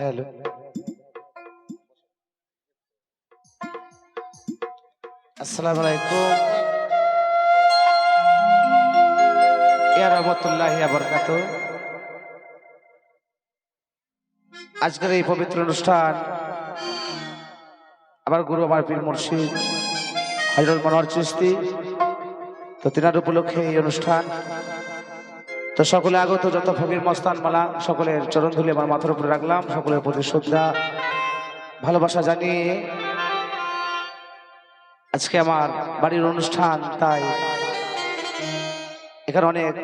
Hello. আসসালামু আলাইকুম। ইয়া রহমতুল্লাহ বরকাত আজকের এই পবিত্র অনুষ্ঠান আমার গুরু আমার পীর মুর্শিদ হজরত মনোহর চিস্তি তো তিনার উপলক্ষে এই অনুষ্ঠান। তো সকলে আগত, যত ফকির, মস্তান, মালা, সকলের চরণ ধুলে আমার মাথার উপরে রাখলাম, সকলের প্রতি শ্রদ্ধা, ভালোবাসা জানিয়ে আজকে আমার বাড়ির অনুষ্ঠান, তাই এখানে অনেক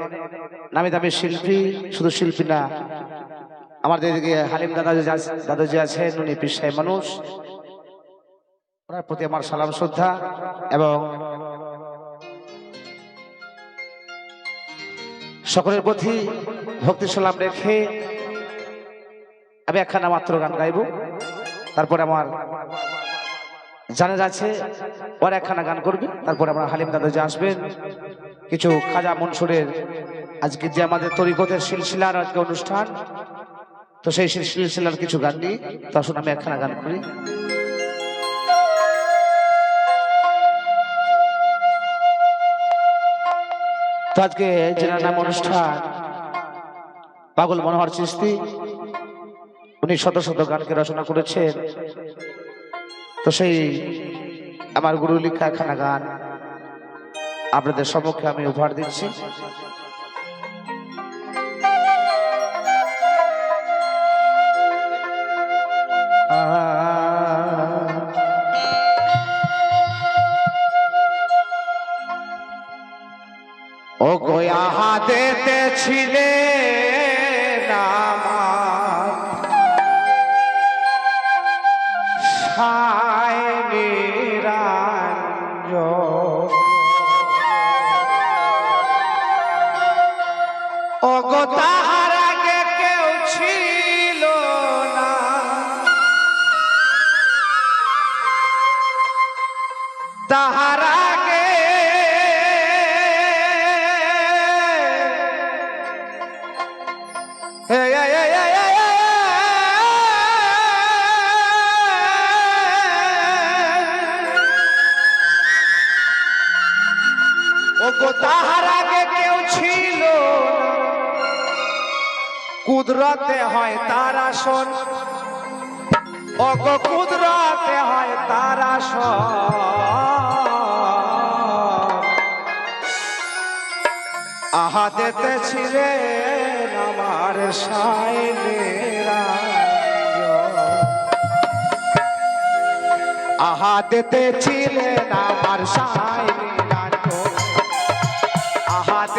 নামি দামি শিল্পী, শুধু শিল্পী না আমাদের এদিকে হালিম দাদা যে আছে- দাদা যে আছেন, উনি পেশায় মানুষ, ওনার প্রতি আমার সালাম, শ্রদ্ধা এবং সকলের প্রতি ভক্তি সালাম রেখে আমি একখানা মাত্র গান গাইব। তারপরে আমার জানা যাচ্ছে ওর একখানা গান করবে। তারপরে আমরা হালিম দাদা যে আসবেন, কিছু খাজা মনসুরের আজকে যে আমাদের তরিকতের সিলসিলার আজকে অনুষ্ঠান, তো সেই সিলসিলার কিছু গান নিয়ে তো আসুন আমি একখানা গান করি। তো আজকে যেনার নাম অনুষ্ঠান, পাগল মনোহর চিস্তি উনি শত শত গানকে রচনা করেছেন। তো সেই আমার গুরু লিখা একখানা গান আপনাদের সম্মুখে আমি উপহার দিচ্ছি। ও গোয়া দেতে ছিলে। ও গো তাহার আগে কেউ ছিল কুদরতে হয় তার আসন। ও কুদরতে হয় তার আসন। আহা দেতে ছিলেন আমার সাইনেরা আহা দেতে ছিলেন আমার সাইনেরা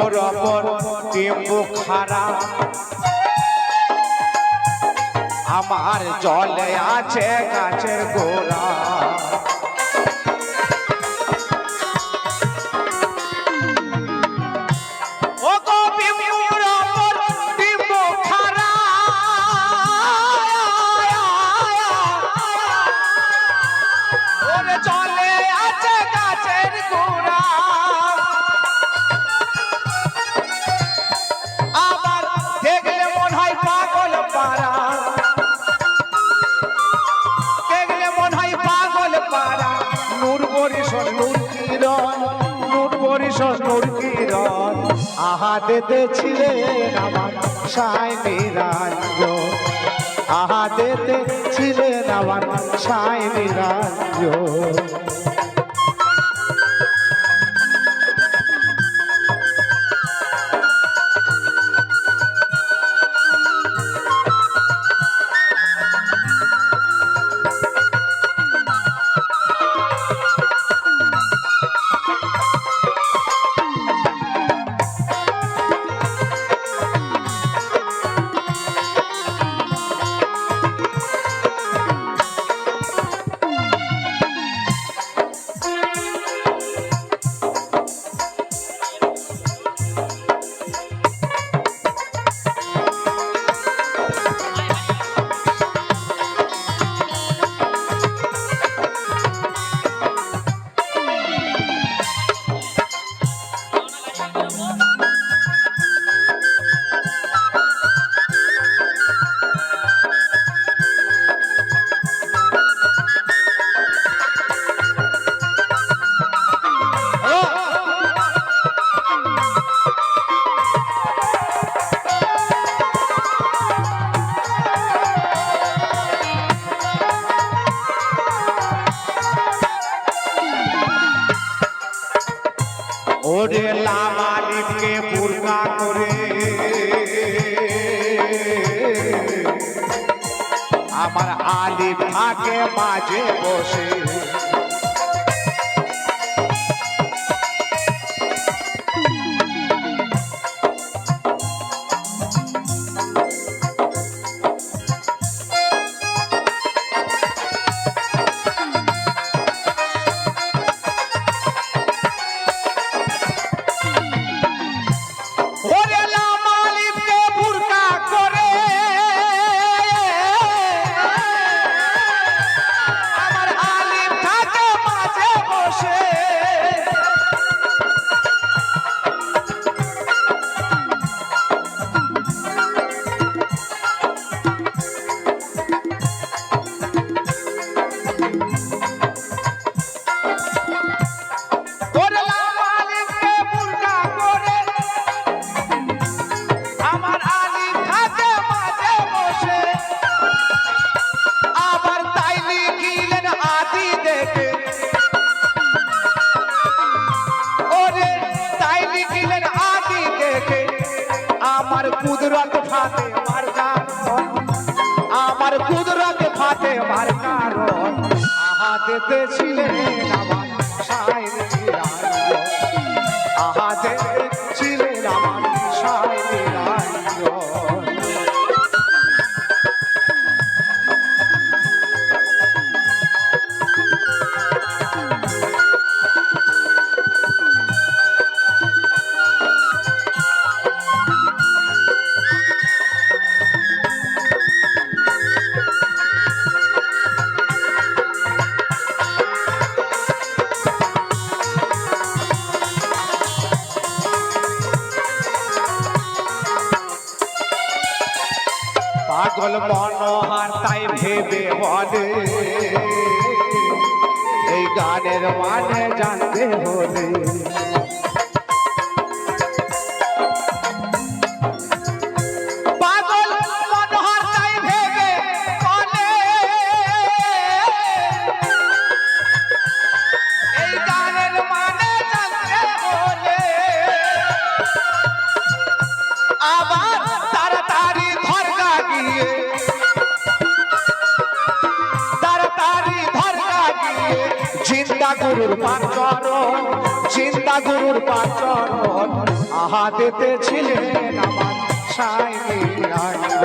বিম্বুর অপর বিম্বু খারাপ। আমার জলে আছে গাছের গোড়া। আহা দেতে ছিলেন আমার সাই নিরাজ্য। আহা দেতে ছিলেন আমার সাই নিরঞ্জন ওরে লামালিপকে পূর্ণা করে। আমার আলিপ থাকে মাঝে বসে। পাগল মনোহার তাই ভেবে বলে এই গানের মানে জানতে হলে। চিন্তা গুরুর পাচরণ চিন্তা গুরুর পাচরণ আহা, দিতে ছিলেন আমার সাইনি রাঙ্গ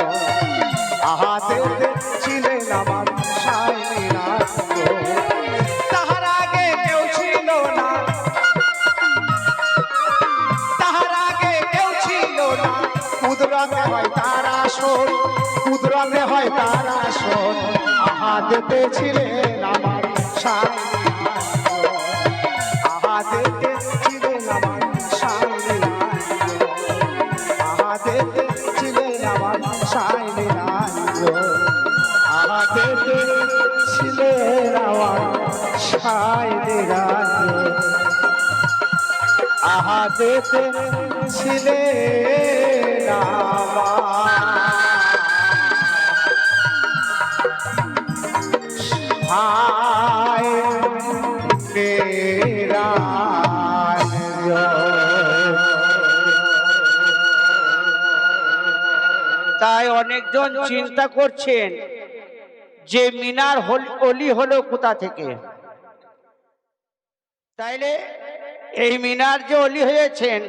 আহা, দিতে ছিলেন আমার সাইনি রাঙ্গ তাহার আগে হয় তার আসল কুদরতে হয় তার আসল আহা, দিতে ছিলেন আহা দিতে ছিলেন আমার ছিলে না হায় মেরা তাই অনেকজন চিন্তা করছেন যে মিনার অলি হলো কোথা থেকে? তাইলে এই মিনার যে অলি হয়েছেন